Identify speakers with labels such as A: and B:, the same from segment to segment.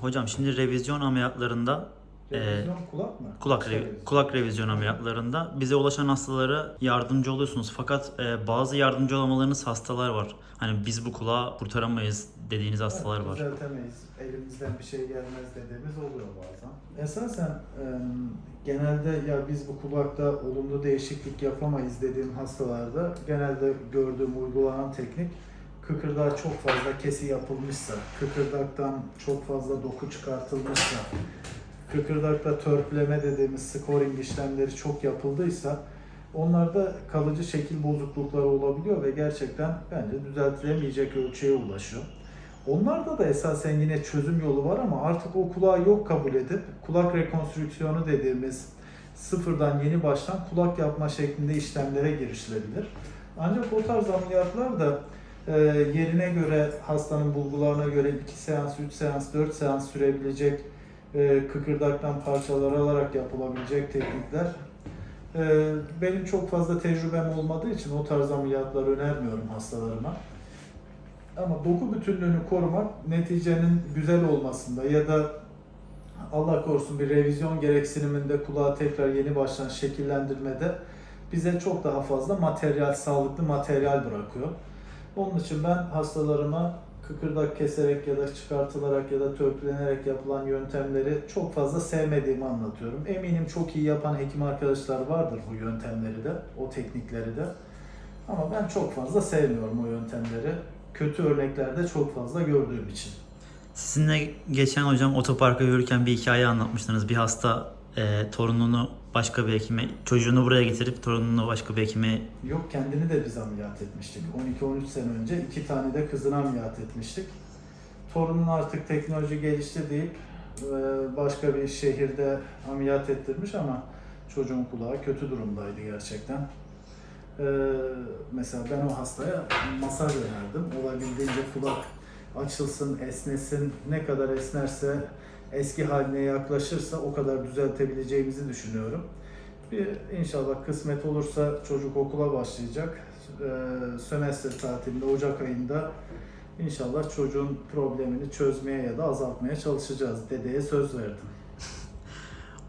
A: Hocam şimdi revizyon ameliyatlarında e,
B: Televizyon kulak mı?
A: kulak revi-
B: Televizyon.
A: kulak revizyon ameliyatlarında bize ulaşan hastalara yardımcı oluyorsunuz. Fakat e, bazı yardımcı olamalarınız hastalar var. Hani biz bu kulağı kurtaramayız dediğiniz hastalar
B: Evet,
A: var.
B: Düzeltemeyiz. Elimizden bir şey gelmez dediğimiz oluyor bazen. Esasen e, genelde ya biz bu kulakta olumlu değişiklik yapamayız dediğim hastalarda genelde gördüğüm uygulanan teknik kıkırdağa çok fazla kesi yapılmışsa, kıkırdaktan çok fazla doku çıkartılmışsa, kıkırdakta törpüleme dediğimiz scoring işlemleri çok yapıldıysa onlarda kalıcı şekil bozuklukları olabiliyor ve gerçekten bence düzeltilemeyecek ölçüye ulaşıyor. Onlarda da esasen yine çözüm yolu var ama artık o kulağı yok kabul edip kulak rekonstrüksiyonu dediğimiz sıfırdan yeni baştan kulak yapma şeklinde işlemlere girişilebilir. Ancak o tarz ameliyatlar da e, yerine göre hastanın bulgularına göre 2 seans, 3 seans, 4 seans sürebilecek e, kıkırdaktan parçalar alarak yapılabilecek teknikler. E, benim çok fazla tecrübem olmadığı için o tarz ameliyatlar önermiyorum hastalarıma. Ama doku bütünlüğünü korumak neticenin güzel olmasında ya da Allah korusun bir revizyon gereksiniminde kulağı tekrar yeni baştan şekillendirmede bize çok daha fazla materyal, sağlıklı materyal bırakıyor. Onun için ben hastalarıma kıkırdak keserek ya da çıkartılarak ya da törpülenerek yapılan yöntemleri çok fazla sevmediğimi anlatıyorum. Eminim çok iyi yapan hekim arkadaşlar vardır bu yöntemleri de, o teknikleri de. Ama ben çok fazla sevmiyorum o yöntemleri. Kötü örneklerde çok fazla gördüğüm için.
A: Sizinle geçen hocam otoparka yürürken bir hikaye anlatmıştınız. Bir hasta e, torununu başka bir hekime, çocuğunu buraya getirip torununu başka bir hekime
B: Yok kendini de biz ameliyat etmiştik. 12-13 sene önce iki tane de kızını ameliyat etmiştik. Torunun artık teknoloji gelişti deyip başka bir şehirde ameliyat ettirmiş ama çocuğun kulağı kötü durumdaydı gerçekten. E, Mesela ben o hastaya masaj önerdim. Olabildiğince kulak açılsın, esnesin. Ne kadar esnerse, eski haline yaklaşırsa o kadar düzeltebileceğimizi düşünüyorum. Bir inşallah kısmet olursa çocuk okula başlayacak. Ee, sömestr tatilinde Ocak ayında inşallah çocuğun problemini çözmeye ya da azaltmaya çalışacağız. Dedeye söz verdim.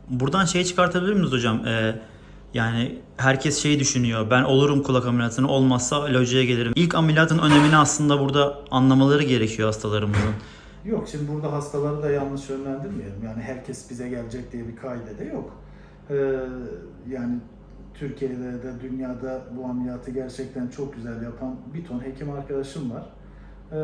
A: Buradan şey çıkartabilir miyiz hocam? Ee, yani herkes şey düşünüyor. Ben olurum kulak ameliyatını olmazsa locaya gelirim. İlk ameliyatın önemini aslında burada anlamaları gerekiyor hastalarımızın.
B: Yok şimdi burada hastaları da yanlış yönlendirmeyelim. Yani herkes bize gelecek diye bir kaide de yok. Ee, yani Türkiye'de de dünyada bu ameliyatı gerçekten çok güzel yapan bir ton hekim arkadaşım var. Ee,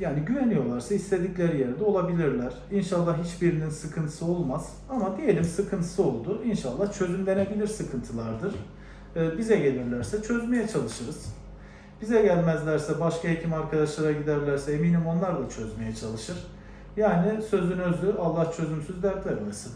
B: yani güveniyorlarsa istedikleri yerde olabilirler. İnşallah hiçbirinin sıkıntısı olmaz. Ama diyelim sıkıntısı oldu. İnşallah çözümlenebilir sıkıntılardır. Ee, bize gelirlerse çözmeye çalışırız. Bize gelmezlerse başka hekim arkadaşlara giderlerse eminim onlar da çözmeye çalışır. Yani sözün özü Allah çözümsüz dert vermesin.